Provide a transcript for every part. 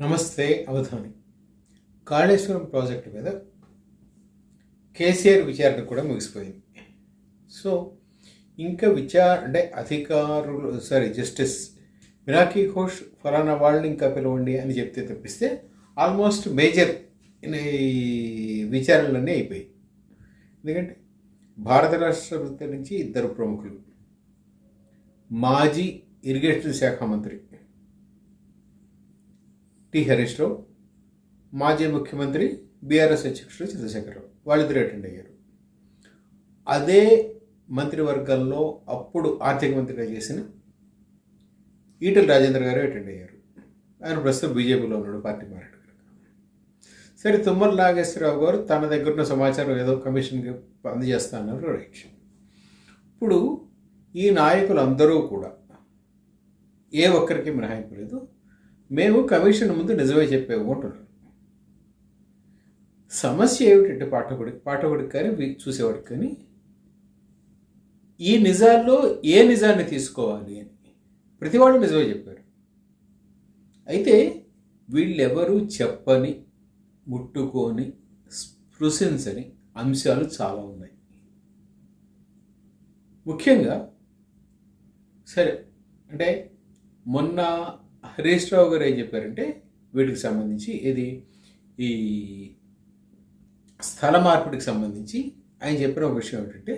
నమస్తే అవధాని. కాళేశ్వరం ప్రాజెక్టు మీద కేసీఆర్ విచారణ కూడా ముగిసిపోయింది. సో ఇంకా విచార అంటే అధికారులు సారీ జస్టిస్ మిరాకీ ఘోష్ ఫలానా వాళ్ళని ఇంకా పిలవండి అని చెప్తే తప్పిస్తే ఆల్మోస్ట్ మేజర్ ఈ విచారణలన్నీ అయిపోయాయి. ఎందుకంటే భారత రాష్ట్ర నుంచి ఇద్దరు ప్రముఖులు. మాజీ ఇరిగేషన్ శాఖ మంత్రి టి హరీష్ రావు మాజీ ముఖ్యమంత్రి బీఆర్ఎస్ అధ్యక్షుడు చంద్రశేఖరరావు వాళ్ళిద్దరు అటెండ్ అయ్యారు. అదే మంత్రివర్గంలో అప్పుడు ఆర్థిక మంత్రిగా చేసిన ఈటల రాజేంద్ర గారు అటెండ్ అయ్యారు. ఆయన ప్రస్తుతం బీజేపీలో ఉన్నాడు పార్టీ మారాడు. సరే తుమ్మల నాగేశ్వరరావు గారు తన దగ్గర ఉన్న సమాచారం ఏదో కమిషన్కి అందజేస్తా అన్నారు రైట్ ఇప్పుడు ఈ నాయకులు అందరూ కూడా ఏ ఒక్కరికి మినహాయింపు లేదు మేము కమిషన్ ముందు నిజమే చెప్పాము అంటున్నారు సమస్య ఏమిటంటే పాఠకుడికి పాఠకుడికి కానీ చూసేవాడికి కానీ ఈ నిజాల్లో ఏ నిజాన్ని తీసుకోవాలి అని ప్రతి వాళ్ళు నిజమే చెప్పారు. అయితే వీళ్ళెవరూ చెప్పని ముట్టుకొని స్పృశించని అంశాలు చాలా ఉన్నాయి. ముఖ్యంగా సరే అంటే మొన్న హరీష్ రావు గారు ఏం చెప్పారంటే వీటికి సంబంధించి ఇది ఈ స్థల మార్పిడికి సంబంధించి ఆయన చెప్పిన ఒక విషయం ఏంటంటే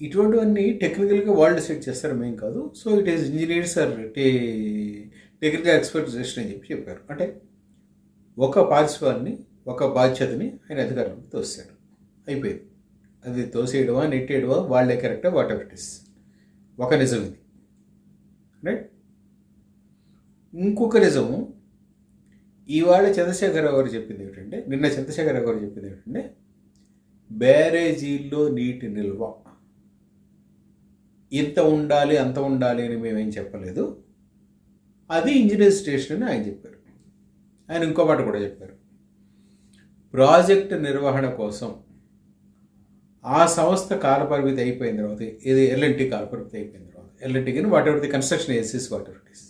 ఇటువంటివన్నీ టెక్నికల్గా వాళ్ళు డిసైడ్ చేస్తారు మేము కాదు. So it is engineers are టే టెక్నికల్ ఎక్స్పర్టైజేషన్ అని చెప్పి చెప్పారు. అంటే ఒక పార్శ్వాన్ని ఒక బాధ్యతని ఆయన అధికారంలోకి తోసాడు అయిపోయింది. అది తోసేయడమా నెట్టేయడమా వాళ్ళే కరెక్టా వాట్ ఎవర్ ఇట్ ఇస్ ఒక నిజం ఇది. రైట్? ఇంకొక నిజము ఇవాళ చంద్రశేఖరరావు గారు చెప్పింది ఏమిటంటే నిన్న చంద్రశేఖరరావు గారు చెప్పింది ఏమిటంటే బ్యారేజీల్లో నీటి నిల్వ. ఇంత ఉండాలి అంత ఉండాలి అని మేమేం చెప్పలేదు. అది ఇంజనీర్ స్టేషన్ అని ఆయన చెప్పారు. ఆయన ఇంకో మాట కూడా చెప్పారు. ప్రాజెక్ట్ నిర్వహణ కోసం ఆ సంస్థ కాలపరిమితి అయిపోయిన తర్వాత ఇది ఎల్ఎన్టీ కాలపరిమితి అయిపోయిన తర్వాత ఎల్ఎన్టీ కానీ whatever the construction ACs whatever it is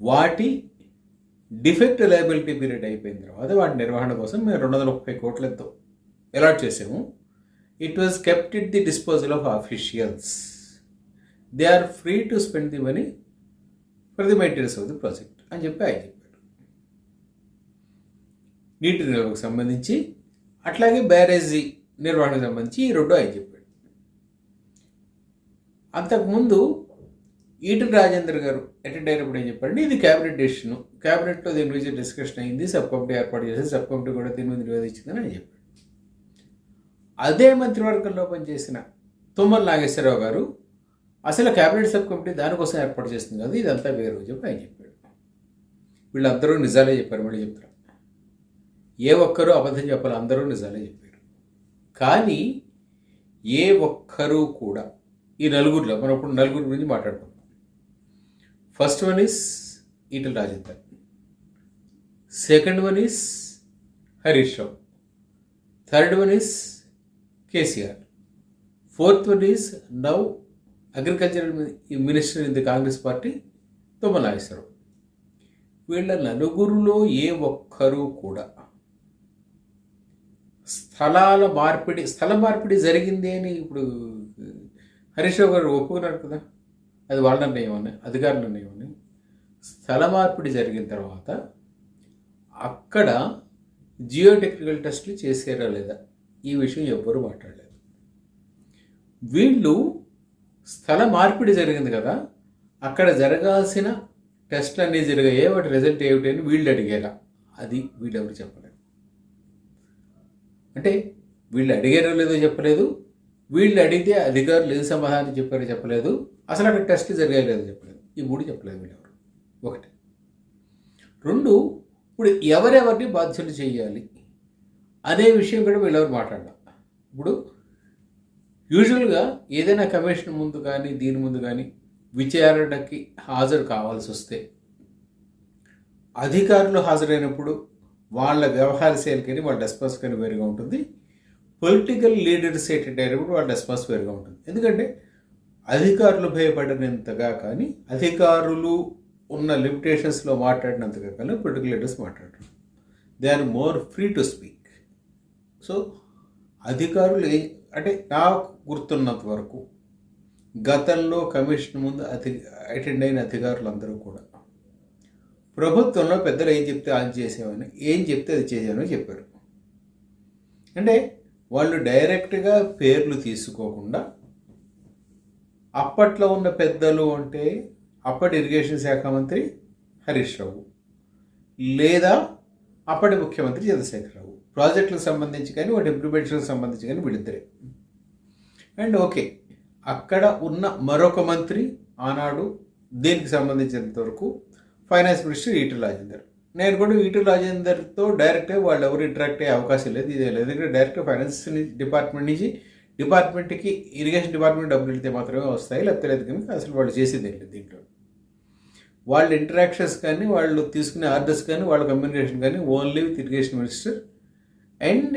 వాటి డిఫెక్ట్ లయబిలిటీ పీరియడ్ అయిపోయిన తర్వాత వాటి నిర్వహణ కోసం మేము రెండు వందల ముప్పై కోట్లతో అలాట్ చేసాము. It was kept it the disposal of officials they are free to spend the money for the maintenance of the project అని చెప్పి ఆయన చెప్పారు నీటి నిల్వకు సంబంధించి అట్లాగే బ్యారేజీ నిర్వహణకు సంబంధించి ఈ రెండు ఆయన చెప్పాడు. అంతకుముందు ఈటల రాజేంద్ర గారు అటెండ్ అయినప్పుడు ఏం చెప్పండి ఇది క్యాబినెట్ డెసిషన్. క్యాబినెట్లో దీని గురించి డిస్కషన్ అయింది. సబ్ కమిటీ ఏర్పాటు చేసి సబ్ కమిటీ కూడా దీని మీద నివేదించిందని ఆయన చెప్పాడు అదే మంత్రివర్గంలో పనిచేసిన తుమ్మల నాగేశ్వరరావు గారు అసలు క్యాబినెట్ సబ్ కమిటీ దానికోసం ఏర్పాటు చేస్తుంది కదా ఇదంతా వేరు అని చెప్పి ఆయన చెప్పాడు. వీళ్ళందరూ నిజాలే చెప్పారు మళ్ళీ చెప్తారు ఏ ఒక్కరూ అబద్ధం చెప్పాలి అందరూ నిజాలే చెప్పారు. కానీ ఏ ఒక్కరూ కూడా ఈ నలుగురిలో మనం ఇప్పుడు నలుగురు గురించి మాట్లాడుకుంటాం first one is Etela Rajender second one is Harish Rao third one is KCR fourth one is now agricultural minister in the Congress party Tummala Nageswara Rao వీళ్ళ నలుగురులో ఏ ఒక్కరూ కూడా స్థలాల మార్పిడి స్థల మార్పిడి జరిగింది అని ఇప్పుడు హరీష్ రావు గారు ఒప్పుకున్నారు కదా? అది వాళ్ళ నిర్ణయం అని అధికారుల నిర్ణయం అని స్థల మార్పిడి జరిగిన తర్వాత అక్కడ జియోటెక్నికల్ టెస్ట్లు టెస్టులు చేసారా లేదా ఈ విషయం ఎవ్వరూ మాట్లాడలేదు. వీళ్ళు స్థల మార్పిడి జరిగింది కదా అక్కడ జరగాల్సిన టెస్ట్లు అన్నీ జరిగాయి వాటి రిజల్ట్ ఏమిటి అని వీళ్ళు అడిగారా? అది వీళ్ళు ఎవరు చెప్పలేదు. అంటే వీళ్ళు అడిగారో లేదో చెప్పలేదు వీళ్ళు అడిగితే అధికారులు ఏది సమాధానం చెప్పారో చెప్పలేదు అసలు అక్కడ టెస్ట్ జరిగాయో చెప్పలేదు. ఈ మూడు చెప్పలేదు వీళ్ళెవరు ఒకటి. రెండు ఇప్పుడు ఎవరెవరిని బాధ్యులు చేయాలి అనే విషయం కూడా వీళ్ళెవరు మాట్లాడాలి? ఇప్పుడు యూజువల్గా ఏదైనా కమిషన్ ముందు కానీ దీని ముందు కానీ విచారణకి హాజరు కావాల్సి వస్తే అధికారులు హాజరైనప్పుడు వాళ్ళ వ్యవహార శైలికని వాళ్ళ రెస్పాన్స్ కానీ వేరుగా ఉంటుంది. పొలిటికల్ లీడర్స్ ఏంటంటే అయినప్పుడు వాళ్ళ రెస్పాన్స్ వేరుగా ఉంటుంది. ఎందుకంటే అధికారులు భయపడినంతగా కానీ అధికారులు ఉన్న లిమిటేషన్స్లో మాట్లాడినంతగా కానీ పొలిటికల్ లీడర్స్ మాట్లాడరు. They are more free to speak so అధికారులు అంటే నాకు గుర్తున్నంత వరకు గతంలో కమిషన్ ముందు అతి అటెండ్ అయిన అధికారులందరూ కూడా ప్రభుత్వంలో పెద్దలు ఏం చెప్తే అది చేసేవని ఏం చెప్తే అది చేసామని చెప్పారు. అంటే వాళ్ళు డైరెక్ట్గా పేర్లు తీసుకోకుండా అప్పట్లో ఉన్న పెద్దలు అంటే అప్పటి ఇరిగేషన్ శాఖ మంత్రి హరీష్ రావు. లేదా అప్పటి ముఖ్యమంత్రి చంద్రశేఖరరావు ప్రాజెక్టులకు సంబంధించి కానీ వాటి ఇంప్లిమెంటేషన్కి సంబంధించి కానీ వీళ్ళిద్దరే. అండ్ ఓకే అక్కడ ఉన్న మరొక మంత్రి ఆనాడు దీనికి సంబంధించినంత వరకు ఫైనాన్స్ మినిస్టర్ ఈటల రాజేందర్. నేను కూడా ఈటల రాజేందర్తో డైరెక్ట్గా వాళ్ళు ఎవరు ఇంటరాక్ట్ అయ్యే అవకాశం లేదు ఇదే లేదు. ఎందుకంటే డైరెక్ట్ ఫైనాన్స్ డిపార్ట్మెంట్ నుంచి డిపార్ట్మెంట్కి ఇరిగేషన్ డిపార్ట్మెంట్ డబ్బులు వెళ్తే మాత్రమే వస్తాయి లేకపోతే లేదు కనుక అసలు వాళ్ళు చేసేది లేదు దీంట్లో? వాళ్ళ ఇంటరాక్షన్స్ కానీ వాళ్ళు తీసుకునే ఆర్డర్స్ కానీ వాళ్ళ కమ్యూనికేషన్ కానీ only with irrigation minister and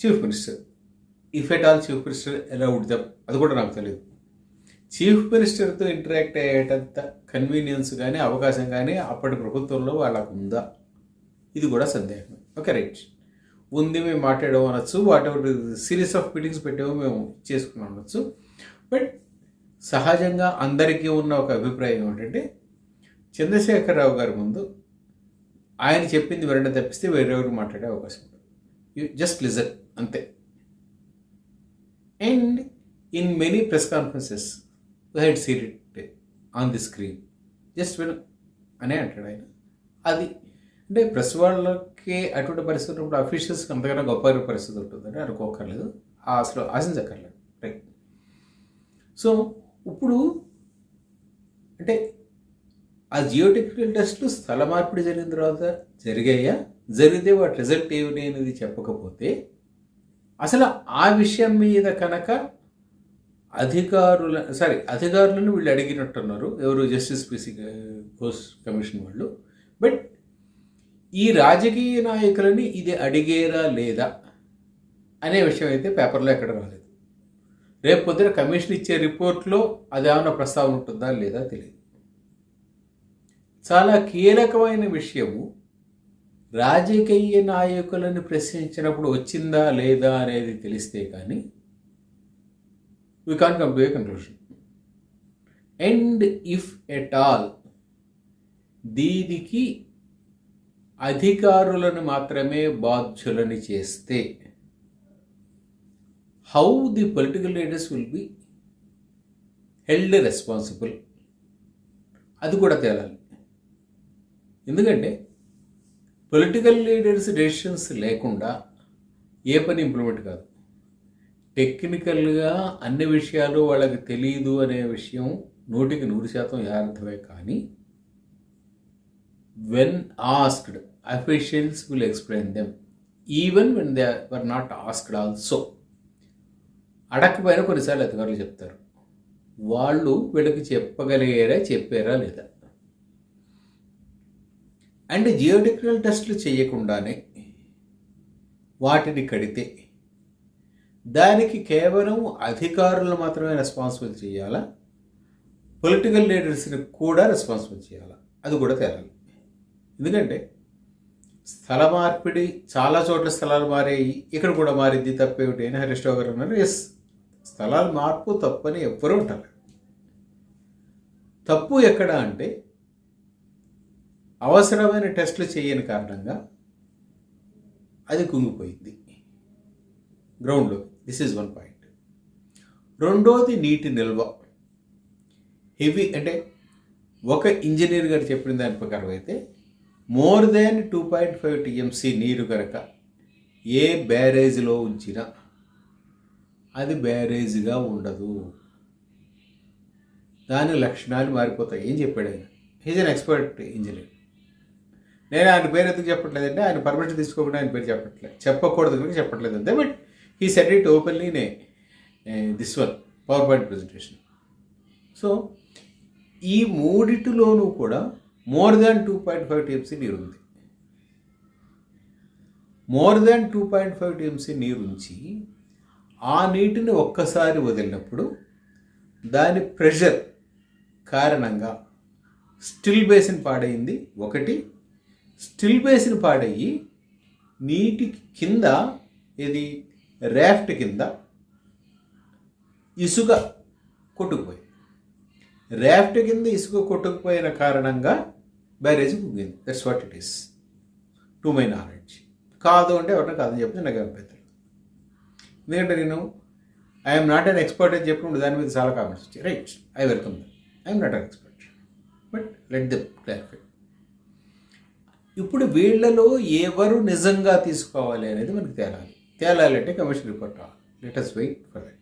chief minister if at all chief minister allowed them అది కూడా నాకు తెలియదు. చీఫ్ మినిస్టర్తో ఇంటరాక్ట్ అయ్యేటంత కన్వీనియన్స్ కానీ అవకాశం కానీ అప్పటి ప్రభుత్వంలో వాళ్ళకు ఉందా? ఇది కూడా సందేహం ఓకే రైట్ ఉంది మేము మాట్లాడడం అనొచ్చు. Whatever series of meetings పెట్టామో మేము చేసుకున్నాం అనొచ్చు. బట్ సహజంగా అందరికీ ఉన్న ఒక అభిప్రాయం ఏంటంటే చంద్రశేఖరరావు గారి ముందు ఆయన చెప్పింది వినడం తప్పిస్తే వేరెవరు మాట్లాడే అవకాశం ఉంటుంది యూ జస్ట్ లిజన్ అంతే. And in many press conferences he'd sit on the screen just win. అనే అంటాడు ఆయన. అది అంటే ప్రెస్ వాళ్ళకి అటువంటి పరిస్థితి ఉన్నప్పుడు అఫీషియల్స్కి అంతకన్నా గొప్ప పరిస్థితి ఉంటుందని అనుకోకర్లేదు. అసలు ఆశించక్కర్లేదు రైట్ సో ఇప్పుడు అంటే ఆ జియోటెక్నికల్ టెస్ట్లు స్థల మార్పిడి జరిగిన తర్వాత జరిగాయా? జరిగితే వాటి రిజల్ట్ ఏమి అనేది చెప్పకపోతే అసలు ఆ విషయం మీద కనుక అధికారుల సారీ అధికారులను వీళ్ళు అడిగినట్టున్నారు. ఎవరు? జస్టిస్ పీసీ కోర్స్ కమిషన్ వాళ్ళు. బట్ ఈ రాజకీయ నాయకులని ఇది అడిగేరా లేదా అనే విషయం అయితే పేపర్లో ఎక్కడ రాలేదు. రేపు పొద్దున కమిషన్ ఇచ్చే రిపోర్ట్లో అదేమన్నా ప్రస్తావన ఉంటుందా లేదా తెలియదు. చాలా కీలకమైన విషయము రాజకీయ నాయకులను ప్రశ్నించినప్పుడు వచ్చిందా లేదా అనేది తెలిస్తే కానీ we can come to a conclusion and if at all దీనికి అధికారులను మాత్రమే బాధ్యులని చేస్తే how the political leaders will be held responsible అది కూడా తేలాలి. ఎందుకంటే పొలిటికల్ లీడర్స్ డెసిషన్స్ లేకుండా ఏ పని ఇంప్లిమెంట్ కాదు. టెక్నికల్గా అన్ని విషయాలు వాళ్ళకి తెలియదు అనే విషయం నూటికి నూరు శాతం యథార్థమే కానీ when asked officials will explain them even when they were not asked also అడగకపోయినా కొన్నిసార్లు అధికారులు చెప్తారు. వాళ్ళు వీళ్ళకి చెప్పగలిగారా చెప్పారా లేదా? అండ్ జియోడిక్రల్ టెస్టులు చేయకుండానే వాటిని కడితే దానికి కేవలం అధికారులు మాత్రమే రెస్పాన్సిబుల్ చేయాలా? పొలిటికల్ లీడర్స్ని కూడా రెస్పాన్సిబుల్ చేయాలా? అది కూడా తేలాలి. ఎందుకంటే స్థల మార్పిడి చాలా చోట్ల స్థలాలు మారాయి. ఇక్కడ కూడా మారింది తప్పేమిటి అని హరీష్రావు గారు అన్నారు. ఎస్ స్థలాలు మార్పు తప్పని ఎవ్వరూ ఉంటారు తప్పు ఎక్కడ అంటే అవసరమైన టెస్టులు చేయని కారణంగా అది కుంగిపోయింది. గ్రౌండ్లో దిస్ ఈజ్ వన్ పాయింట్ రెండోది నీటి నిల్వ. హెవీ అంటే ఒక ఇంజనీర్ గారు చెప్పిన దాని ప్రకారం అయితే more than two point five TMC నీరు కనుక ఏ బ్యారేజ్లో ఉంచినా అది బ్యారేజ్గా ఉండదు. దాని లక్షణాలు మారిపోతాయి. ఏం చెప్పాడు ఆయన? హీజ్ అన్ ఎక్స్పర్ట్ ఇంజనీర్ నేను ఆయన పేరు ఎందుకు చెప్పట్లేదంటే ఆయన పర్మిషన్ తీసుకోకుండా ఆయన పేరు చెప్పట్లేదు. చెప్పకూడదు కనుక చెప్పట్లేదు. అంతే but he said it openly నే this one power point presentation so ఈ మూడిటిలోనూ కూడా more than two point five TMC నీరు ఉంది more than two point five TMC నీరు ఉంచి ఆ నీటిని ఒక్కసారి వదిలినప్పుడు దాని ప్రెషర్ కారణంగా స్టిల్ బేసిన్ పాడైంది. ఒకటి స్టిల్ బేసిన్ పాడయ్యి నీటి కింద ఇది ర్యాఫ్ట్ కింద ఇసుక కొట్టుకుపోయింది. ర్యాఫ్ట్ కింద ఇసుక కొట్టుకుపోయిన కారణంగా barrage కుంగింది that's what it is to my knowledge కాదు అంటే ఎవరైనా కాదని చెప్తే నాకు అభ్యంతరం ఎందుకంటే నేను ఐఎమ్ నాట్ అన్ ఎక్స్పర్ట్ అని చెప్పినప్పుడు దాని మీద చాలా కామెంట్స్ వచ్చాయి. Right I welcome them I'm not an expert but let them clarify ఇప్పుడు వీళ్ళలో ఎవరు నిజంగా తీసుకోవాలి అనేది మనకు తేలాలి. తేలాలంటే కమిషన్ రిపోర్ట్ రావాలి. Let us wait for that